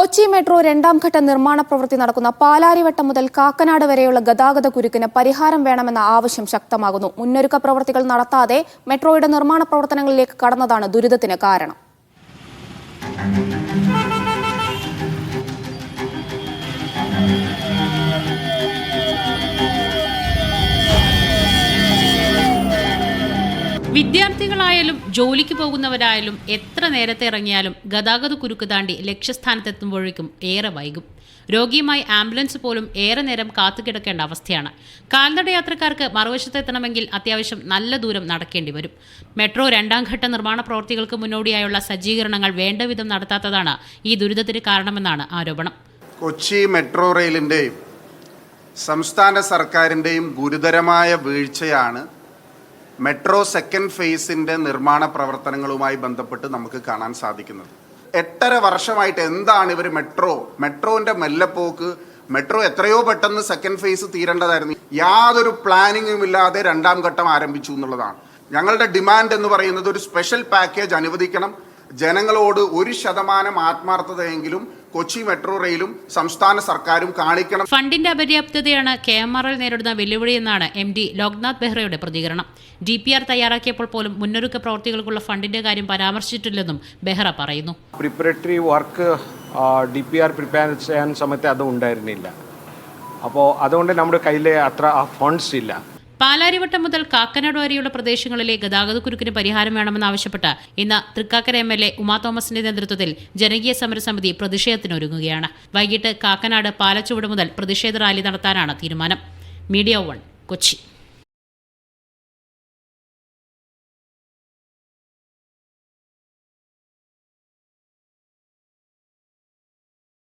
Kochi metro രണ്ടാം ഘട്ട നിർമ്മാണ പ്രവൃത്തി നടക്കുന്ന പാലാരിവട്ടം മുതൽ കാക്കനാട് വരെയുള്ള ഗതാഗത കുരുക്കിന് പരിഹാരം വേണമെന്ന ആവശ്യം ശക്തമാകുന്നു. മുന്നൊരുക്ക പ്രവൃത്തികൾ നടത്താതെ മെട്രോയുടെ നിർമ്മാണ പ്രവർത്തനങ്ങളിലേക്ക് കടന്നതാണ് ദുരിതത്തിന് കാരണം. വിദ്യാർത്ഥികളായാലും ജോലിക്ക് പോകുന്നവരായാലും എത്ര നേരത്തെ ഇറങ്ങിയാലും ഗതാഗത കുരുക്ക് താണ്ടി ലക്ഷ്യസ്ഥാനത്തെത്തുമ്പോഴേക്കും ഏറെ വൈകും. രോഗിയുമായി ആംബുലൻസ് പോലും ഏറെ നേരം കാത്തുകിടക്കേണ്ട അവസ്ഥയാണ്. കാൽനട യാത്രക്കാർക്ക് മറുവശത്തെത്തണമെങ്കിൽ അത്യാവശ്യം നല്ല ദൂരം നടക്കേണ്ടി വരും. മെട്രോ രണ്ടാം ഘട്ട നിർമ്മാണ പ്രവർത്തികൾക്ക് മുന്നോടിയായുള്ള സജ്ജീകരണങ്ങൾ വേണ്ടവിധം നടത്താത്തതാണ് ഈ ദുരിതത്തിന് കാരണമെന്നാണ് ആരോപണം. കൊച്ചി മെട്രോ റെയിലിന്റെയും സംസ്ഥാന സർക്കാരിന്റെയും ഗുരുതരമായ വീഴ്ചയാണ് മെട്രോ സെക്കൻഡ് ഫേസിന്റെ നിർമ്മാണ പ്രവർത്തനങ്ങളുമായി ബന്ധപ്പെട്ട് നമുക്ക് കാണാൻ സാധിക്കുന്നത്. എട്ടര വർഷമായിട്ട് എന്താണ് ഇവർ മെട്രോ? മെട്രോന്റെ മെല്ലപ്പോക്ക് മെട്രോ എത്രയോ പെട്ടെന്ന് സെക്കൻഡ് ഫേസ് തീരേണ്ടതായിരുന്നു. യാതൊരു പ്ലാനിങ്ങും ഇല്ലാതെ രണ്ടാം ഘട്ടം ആരംഭിച്ചു എന്നുള്ളതാണ്. ഞങ്ങളുടെ ഡിമാൻഡ് എന്ന് പറയുന്നത് ഒരു സ്പെഷ്യൽ പാക്കേജ് അനുവദിക്കണം. ജനങ്ങളോട് ഒരു ശതമാനം ആത്മാർത്ഥതയെങ്കിലും കൊച്ചി മെട്രോ റെയിലും സംസ്ഥാന സർക്കാരും കാണിക്കണം. ഫണ്ടിന്റെ അപര്യാപ്തതയാണ് കെ എം ആർ എൽ നേരിടുന്ന വെല്ലുവിളിയെന്നാണ് എം ഡി ലോക്നാഥ് ബെഹ്റയുടെ പ്രതികരണം. ഡി പി ആർ തയ്യാറാക്കിയപ്പോൾ പോലും മുന്നൊരുക്ക പ്രവർത്തികൾക്കുള്ള ഫണ്ടിന്റെ കാര്യം പരാമർശിച്ചിട്ടില്ലെന്നും ബെഹ്റ പറയുന്നു. Preparatory work D P R prepare ചെയ്യാൻ സമയത്ത് അത് ഉണ്ടായിരുന്നില്ല. അപ്പോൾ അതുകൊണ്ട് നമ്മുടെ കയ്യിൽ അത്ര ആ ഫണ്ട്സ് ഇല്ല. പാലാരിവട്ടം മുതൽ കാക്കനാട് വരെയുള്ള പ്രദേശങ്ങളിലെ ഗതാഗതക്കുരുക്കിന് പരിഹാരം വേണമെന്നാവശ്യപ്പെട്ട് ഇന്ന് Thrikkakara M L A Uma തോമസിന്റെ നേതൃത്വത്തിൽ ജനകീയ സമരസമിതി പ്രതിഷേധത്തിനൊരുങ്ങുകയാണ്. വൈകിട്ട് കാക്കനാട് പാലച്ചുവട് മുതൽ പ്രതിഷേധ റാലി നടത്താനാണ് തീരുമാനം. Media one Kochi.